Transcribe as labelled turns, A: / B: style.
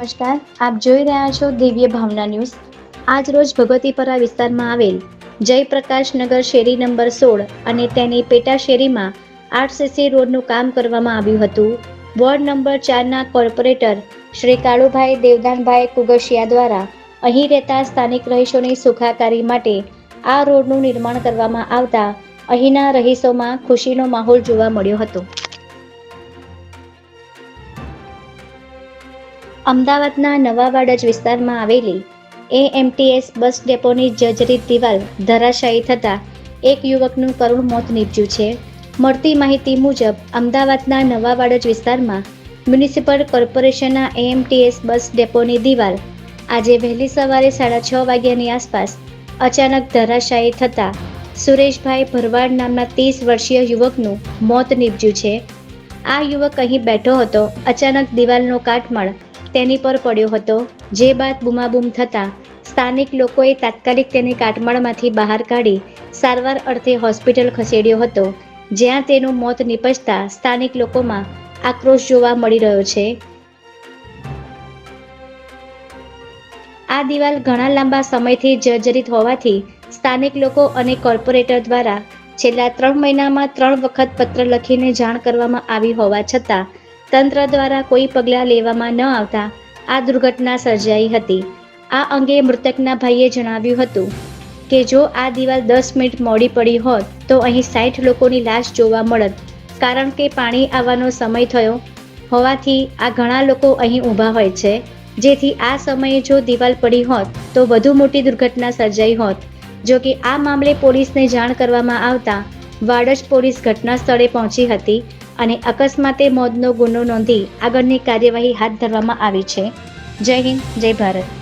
A: નમસ્કાર, આપ જોઈ રહ્યા છો દિવ્ય ભાવના ન્યૂઝ. આજ રોજ ભગવતીપરા વિસ્તારમાં આવેલ જયપ્રકાશ નગર શેરી નંબર સોળ અને તેની પેટા શેરીમાં આરસીસી રોડનું કામ કરવામાં આવ્યું હતું. વોર્ડ નંબર ચારના કોર્પોરેટર શ્રી કાળુભાઈ દેવદાનભાઈ કુગશિયા દ્વારા અહીં રહેતા સ્થાનિક રહીશોની સુખાકારી માટે આ રોડનું નિર્માણ કરવામાં આવતા અહીંના રહીશોમાં ખુશીનો માહોલ જોવા મળ્યો હતો. અમદાવાદના નવા વાડજ વિસ્તારમાં આવેલી એએમટીએસ બસ ડેપોની જર્જરિત દિવાલ ધરાશાયી થતાં એક યુવકનું કરુણ મોત નીપજ્યું છે. મળતી માહિતી મુજબ, અમદાવાદના નવા વાડજ વિસ્તારમાં મ્યુનિસિપલ કોર્પોરેશનના એએમટીએસ બસ ડેપોની દિવાલ આજે વહેલી સવારે સાડા છ વાગ્યાની આસપાસ અચાનક ધરાશાયી થતાં સુરેશભાઈ ભરવાડ નામના ત્રીસ વર્ષીય યુવકનું મોત નીપજ્યું છે. આ યુવક અહીં બેઠો હતો. અચાનક દિવાલનો કાટમાળ તેની પર પડ્યો હતો. જે બાદ બૂમાબૂમ થતાં, સ્થાનિક લોકોએ તાત્કાલિક તેને કાટમાળમાંથી બહાર કાઢી સારવાર અર્થે હોસ્પિટલ ખસેડ્યો હતો, જ્યાં તેનું મોત નિપજતા સ્થાનિક લોકોમાં આક્રોશ જોવા મળી રહ્યો છે. આ દિવાલ ઘણા લાંબા સમયથી જર્જરિત હોવાથી સ્થાનિક લોકો અને કોર્પોરેટર દ્વારા છેલ્લા ત્રણ મહિનામાં ત્રણ વખત પત્ર લખીને જાણ કરવામાં આવી હોવા છતાં તંત્ર દ્વારા કોઈ પગલાં લેવામાં ન આવતા આ દુર્ઘટના સર્જાઈ હતી. આ અંગે મૃતકના ભાઈએ જણાવ્યું હતું કે જો આ દિવાલ દસ મિનિટ મોડી પડી હોત તો અહીં સાઠ લોકોની લાશ જોવા મળત. કારણ કે પાણી આવવાનો સમય થયો હોવાથી આ ઘણા લોકો અહીં ઊભા હોય છે. જેથી આ સમયે જો દિવાલ પડી હોત તો વધુ મોટી દુર્ઘટના સર્જાઈ હોત. જો કે આ મામલે પોલીસને જાણ કરવામાં આવતા વાડજ પોલીસ ઘટના સ્થળે પહોંચી હતી. અને અકસ્માતે મોતનો ગુનો નોંધી આગળની કાર્યવાહી હાથ ધરવામાં આવી છે. જય હિન્દ, જય ભારત.